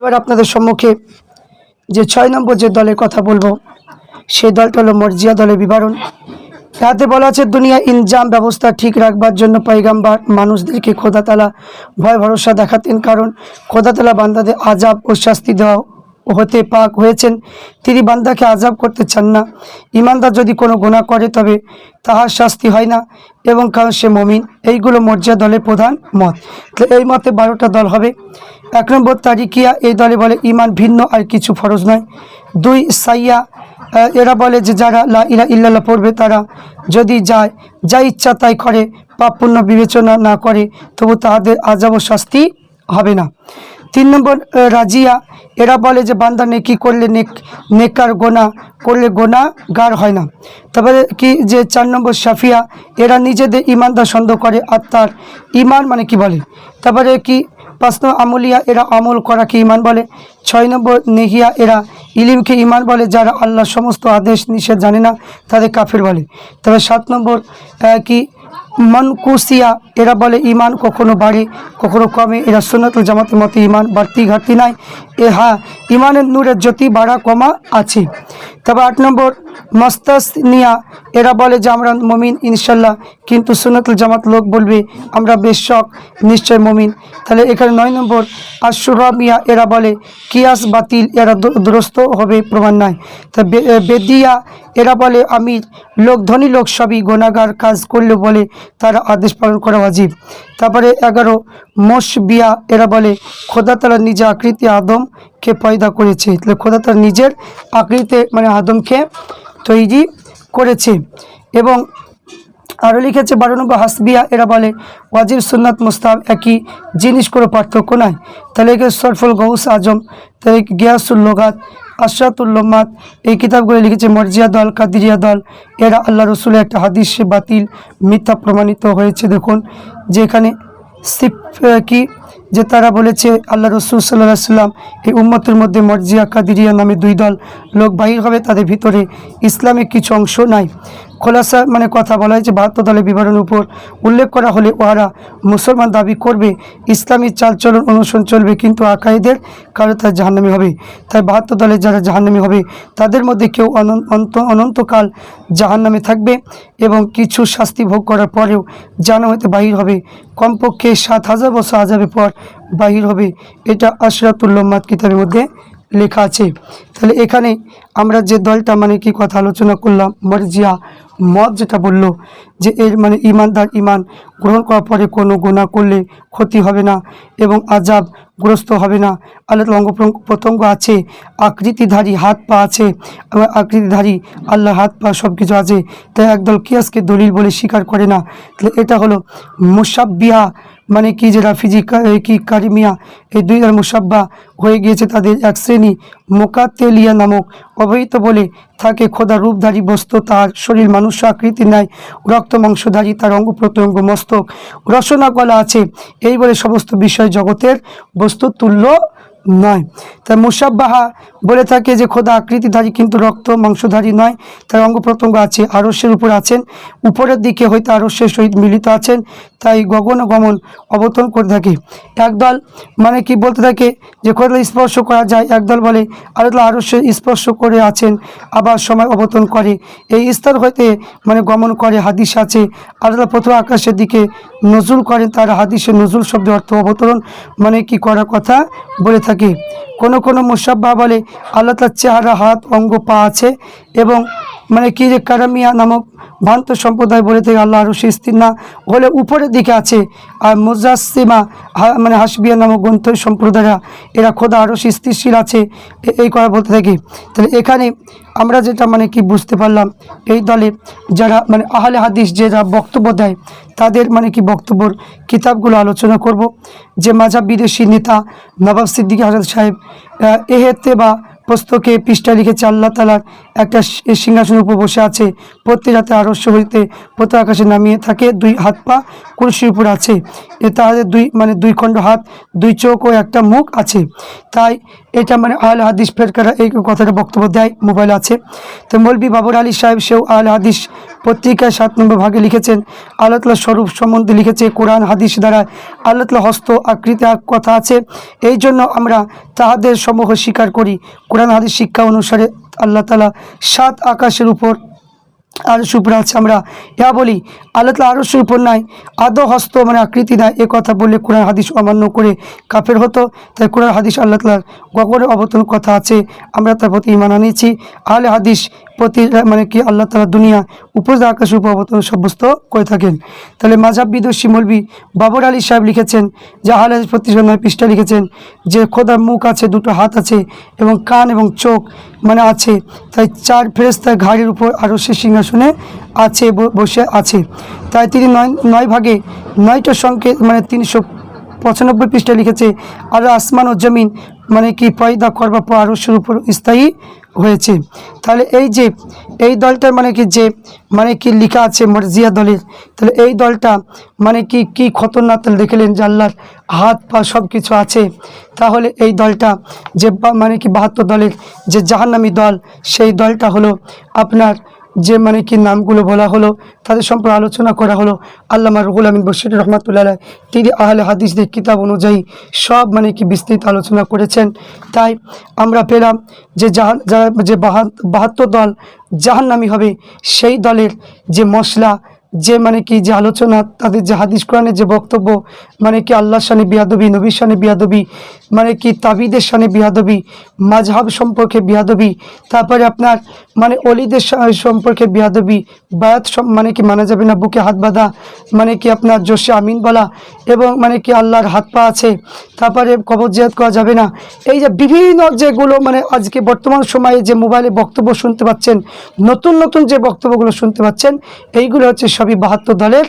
এবার আপনাদের সম্মুখে যে ছয় নম্বর যে দলের কথা বলব, সেই দলটা হলো মর্জিয়া দলের বিবরণ। তাতে বলা আছে, দুনিয়া ইনজাম ব্যবস্থা ঠিক রাখবার জন্য পয়গাম্বার মানুষদেরকে খোদাতালা ভয় ভরসা দেখাতেন। কারণ খোদাতালা বান্দাদের আজাব ও শাস্তি দেওয়া হতে পাক হয়েছেন, তিনি বান্দাকে আজাব করতে চান না। ইমানদার যদি কোনো গুণা করে, তবে তাহার শাস্তি হয় না এবং কারণ সে মমিন। এইগুলো মর্যাদা দলের প্রধান মত। এই মতে বারোটা দল হবে। এক নম্বর তারিকিয়া, এই দলে বলে ইমান ভিন্ন আর কিছু ফরজ নয়। দুই, সাইয়া এরা বলে যে যারা লা ইলা ইল্লাল্লাহ পড়বে, তারা যদি যায়, যা ইচ্ছা তাই করে পাপ পুণ্য বিবেচনা না করে, তবু তাহাদের আজাব ও শাস্তি হবে না। তিন নম্বর রাজিয়া, এরা বলে যে বান্দা নেকি করলে নেক, নেকার গোনা, করলে গোনা গার হয় না। তারপরে কি যে চার নম্বর সাফিয়া এরা নিজেদের ইমানদার সন্দেহ করে আত্মার ইমান মানে কি বলে? তারপরে কি, পাঁচ নম্বর, আমলিয়া, এরা আমল করাকে ইমান বলে। ছয় নম্বর, নেহিয়া, এরা ইলিমকে ইমান বলে, যারা আল্লাহর সমস্ত আদেশ নিষেধ জানে না, তাদের কাফের বলে। তবে সাত নম্বর কি মনকুসিয়া, এরা বলে ইমান কখনো বাড়ে, কখনো কমে। এরা সোনাতুল জামাতের মতো ইমান বাড়তি ঘাটতি নাই। এ হ্যাঁ ইমানের নূরের জ্যোতি বাড়া কমা আছে। তবে আট নম্বর মস্তাসনিয়া এরা বলে যে, আমরা মমিন, ইনশাল্লাহ। কিন্তু সুন্নতুল জামাত লোক বলবে, আমরা বেশ শখ, নিশ্চয় মমিন। তাহলে এখানে নয় নম্বর আশুরামিয়া এরা বলে, কিয়াস বাতিল, এরা দুরস্ত হবে, প্রমাণ নাই। তা বেদিয়া, এরা বলে, আমির, লোক, ধনী লোক সবই গোনাগার কাজ করলে বলে তারা আদেশ পালন করা অজীব তারপরে এগারো মোশবিয়া এরা বলে, খোদা তারা নিজে আকৃতি আদমকে পয়দা করেছে? তাহলে খোদা তার নিজের আকৃতি মানে আদমকে তৈরি করেছে। এবং আরও লিখেছে, বারো নম্বর হাসবিয়া, এরা বলে, ওয়াজিব, সুন্নাত মুস্তাব একই জিনিস কোনো পার্থক্য নাই। তাহলে একে সরফুল গৌস আজম, তাহলে গিয়াসুল লোগাত আশরাতুল্লমাত এই কিতাবগুলো লিখেছে, মর্জিয়া দল, কাদিরিয়া দল, এরা আল্লাহ রসুলের একটা হাদিস বাতিল, মিথ্যা প্রমাণিত হয়েছে। দেখুন, যেখানে সিপ কি যে তারা বলেছে, আল্লাহ রসুল সাল্লাহ সাল্লাম এই উম্মতের মধ্যে মর্জিয়া কাদিরিয়া নামে দুই দল লোক বাহির হবে, তাদের ভিতরে ইসলামের কিছু অংশ নাই। খোলাসা মানে কথা বলা হয়েছে বাহাত্তর দলের বিবরণের উপর উল্লেখ করা হলে ওহারা মুসলমান দাবি করবে, ইসলামী চালচলন অনুসরণ চলবে, কিন্তু আকাইদের কারও তার জাহান্নামি হবে। তাই বাহাত্তর দলের যারা জাহান্নামি হবে, তাদের মধ্যে কেউ অনন- অন্ত অনন্তকাল জাহান্নামে থাকবে এবং কিছু শাস্তি ভোগ করার পরেও জানা হতে বাহির হবে। কমপক্ষে সাত হাজার বছর আজাবের পর বাহির হবে। এটা আশরাতুল্লম্মাদ কিতাবের মধ্যে লেখা আছে। তাহলে এখানে আমরা যে দলটা মানে কি কথা আলোচনা করলাম, মর্জিয়া মত যেটা বলল, যে এর মানে ইমানদার ইমান গ্রহণ করার পরে কোনো গুণা করলে ক্ষতি হবে না এবং আজাব গ্রস্ত হবে না। আল্লাহ অঙ্গ প্রত্যঙ্গ আছে, আকৃতিধারী হাত পা আছে, এবং আকৃতিধারী আল্লাহ হাত পা সব কিছু আছে। তাই একদল কিয়াসকে দলিল বলে স্বীকার করে না। তাহলে এটা হলো মুসাব্বিহা মানে কি যে রাফিজি কি কারিমিয়া, এই দুই দল মুসাব্বা হয়ে গিয়েছে তাদের এক শ্রেণি, মোকাতেলিয়া নামক অবহিত বলে থাকে খোদা রূপধারী বস্তু, তার শরীর মানুষ আকৃতি নেয় রক্ত, মাংসধারী, তার অঙ্গ প্রত্যঙ্গ মস্তক। রসনা গলা আছে এই বলে সমস্ত বিষয় জগতের বস্তু তুল্য নয়। তাই মুসাব্বাহা বলে থাকে যে, খোদা আকৃতিধারী কিন্তু রক্ত মাংসধারী নয়, তার অঙ্গ প্রত্যঙ্গ আছে আরস্যের উপর আছেন, উপরের দিকে হয়তো আরস্যের সহিত মিলিত আছেন, তাই গগন গমন অবতরণ করে থাকে। একদল মানে কি বলতে থাকে যে, খোদা স্পর্শ করা যায়, একদল বলে আরেকদল আরস্য স্পর্শ করে আছেন, আবার সময় অবতরণ করে। এই স্তর হইতে মানে গমন করে, হাদিস আছে আরেকদল প্রথম আকাশের দিকে নজরুল করেন, তারা হাদিসের নজরুল শব্দের অর্থ অবতরণ মানে কি করার কথা বলে থাকে। কোনো কোনো মুসাব্বা বলে আল্লাহ তার চেহারা হাত অঙ্গ পা আছে এবং মানে কি যে কারামিয়া নামক ভ্রান্ত সম্প্রদায় বলে থেকে আল্লাহ স্থির না হলে উপরের দিকে আছে, আর মুজাসিমা মানে হাসবিয়া নামক গ্রন্থ সম্প্রদায়রা, এরা খোদা আরও স্থিরশীল আছে এই কথা বলতে থাকি। তাহলে এখানে আমরা যেটা মানে কি বুঝতে পারলাম, এই দলে যারা মানে আহলে হাদিস যারা বক্তব্য দেয়, তাদের মানে কি বক্তব্যর কিতাবগুলো আলোচনা করব। যে মাঝাব বিদেশি নেতা নবাব সিদ্দিকী হাজার সাহেব এহেতে বা পুস্তকে পৃষ্ঠা লিখেছে আল্লাহ তালার একটা সিংহাসন উপর বসে আছে। প্রতি রাতে আরস্য হইতে প্রতি আকাশে নামিয়ে থাকে। দুই হাত পা কুরসির উপর আছে। এ তাহাদের দুই মানে দুই খণ্ড হাত, দুই চোখ ও একটা মুখ আছে। তাই এটা মানে আল হাদিস ফেরকারা এই কথাটা বক্তব্য দেয়, মোবাইল আছে। তো মৌলবী বাবর আলী সাহেব সেও আল হাদিস পত্রিকায় সাত নম্বর ভাগে লিখেছেন, আল্লাহ স্বরূপ সম্বন্ধে লিখেছে, কোরআন, হাদিস দ্বারা আল্লাহ হস্ত আকৃতি কথা আছে। এই জন্য আমরা তাহাদের সমূহ স্বীকার করি। কোরআন, হাদিস, শিক্ষা অনুসারে আল্লাহ তালা সাত আকাশের উপর আরশ উপরে আছে আমরা। ইয়া বলি, আল্লাহ তালা আরশের উপর নাই, আদৌ হস্ত মানে আকৃতি নাই, এ কথা বললে কোরআন, হাদিস অমান্য করে কাফের হতো। তাই কোরআন, হাদিস আল্লাহ তালার গগরে অবতরণ কথা আছে, আমরা তার প্রতি ইমান আনিয়েছি। আহলে হাদিস প্রতি মানে কি আল্লাহ তালা দুনিয়া উপরে আকাশ অবতরণ সাব্যস্ত করে থাকেন। তাহলে মাঝাব বিদর্শী মৌলবী বাবর আলী সাহেব লিখেছেন যে আহলে প্রতিষ্ঠান পৃষ্ঠা লিখেছেন যে খোদার মুখ আছে, দুটো হাত আছে এবং কান এবং চোখ মানে আছে। তাই চার ফেরেস্তার ঘাড়ির উপর আরও সে সিংহাসনে আছে বসে আছে। তাই তিনি নয় নয় ভাগে নয়টা সংকেত মানে তিনশো পঁচানব্বই পৃষ্ঠা লিখেছে আর আসমান ও জমিন মানে কি পয়দা করবার পর আরশের উপর স্থায়ী হয়েছে। তাহলে এই যে, এই দলটার মানে কি যে মানে কি লেখা আছে মর্জিয়া দলের, তাহলে এই দলটা মানে কি কি খতরনাক তাহলে দেখলেন যে আল্লাহর হাত পা সব কিছু আছে। তাহলে এই দলটা যে মানে কি বাহাত্তর দলের যে জাহান্নামী দল, সেই দলটা হলো আপনার যে মানে কি নামগুলো বলা হলো, তাদের সম্পর্কে আলোচনা করা হলো। আল্লামা রুহুল আমিন বশির রহমতুল্লাহ তিনি আহলে হাদিসদের কিতাব অনুযায়ী সব মানে কি বিস্তৃত আলোচনা করেছেন। তাই আমরা পেলাম যে জাহান, যারা যে বাহাত বাহাত্তর দল জাহান্নামী হবে, সেই দলের যে মশলা, যে মানে কি যে আলোচনা, তাদের যে হাদিস কোরআনের যে বক্তব্য মানে কি আল্লাহর সানে বিয়াদবি নবীর সানে বিয়াদবি মানে কি তাবিদের সানে বিয়াদবি মাঝহাব সম্পর্কে বিয়াদবি তারপরে আপনার মানে অলিদের সম্পর্কে বিয়াদবি বায়াত মানে কি মানা যাবে না, বুকে হাত বাঁধা মানে কি আপনার জোশে আমিন বলা, এবং মানে কি আল্লাহর হাত পা আছে, তারপরে কবর জিয়াদ করা যাবে না। এই যে বিভিন্ন যেগুলো মানে আজকে বর্তমান সময়ে যে মোবাইলে বক্তব্য শুনতে পাচ্ছেন, নতুন নতুন যে বক্তব্যগুলো শুনতে পাচ্ছেন, এইগুলো হচ্ছে সবই বাহাত্তর দলের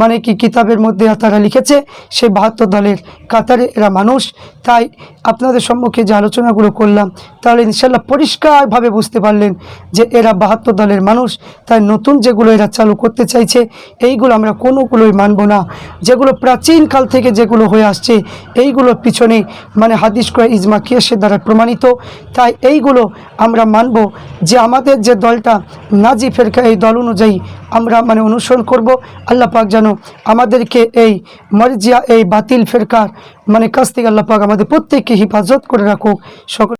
মানে কি কিতাবের মধ্যে তারা লিখেছে, সেই বাহাত্তর দলের কাতারে এরা মানুষ, তাই আপনাদের সম্মুখে যে আলোচনাগুলো করলাম, তাহলে ইনশাল্লাহ পরিষ্কারভাবে বুঝতে পারলেন যে এরা বাহাত্তর দলের মানুষ, তাই নতুন যেগুলো এরা চালু করতে চাইছে, এইগুলো আমরা কোনোগুলোই মানব না। যেগুলো প্রাচীন কাল থেকে যেগুলো হয়ে আসছে, এইগুলোর পিছনে মানে হাদিস করে ইজমা কিয়াসের দ্বারা প্রমাণিত। তাই এইগুলো আমরা মানব যে আমাদের যে দলটা নাজি ফেরকা এই দল অনুযায়ী আমরা মানে অনুসরণ করব। আল্লাহ পাক যেন আমাদেরকে এই মর্জিয়া, এই বাতিল ফেরকার মানে কাছ থেকে আল্লাহ পাক আমাদের প্রত্যেককে হেফাজত করে রাখুক। সকল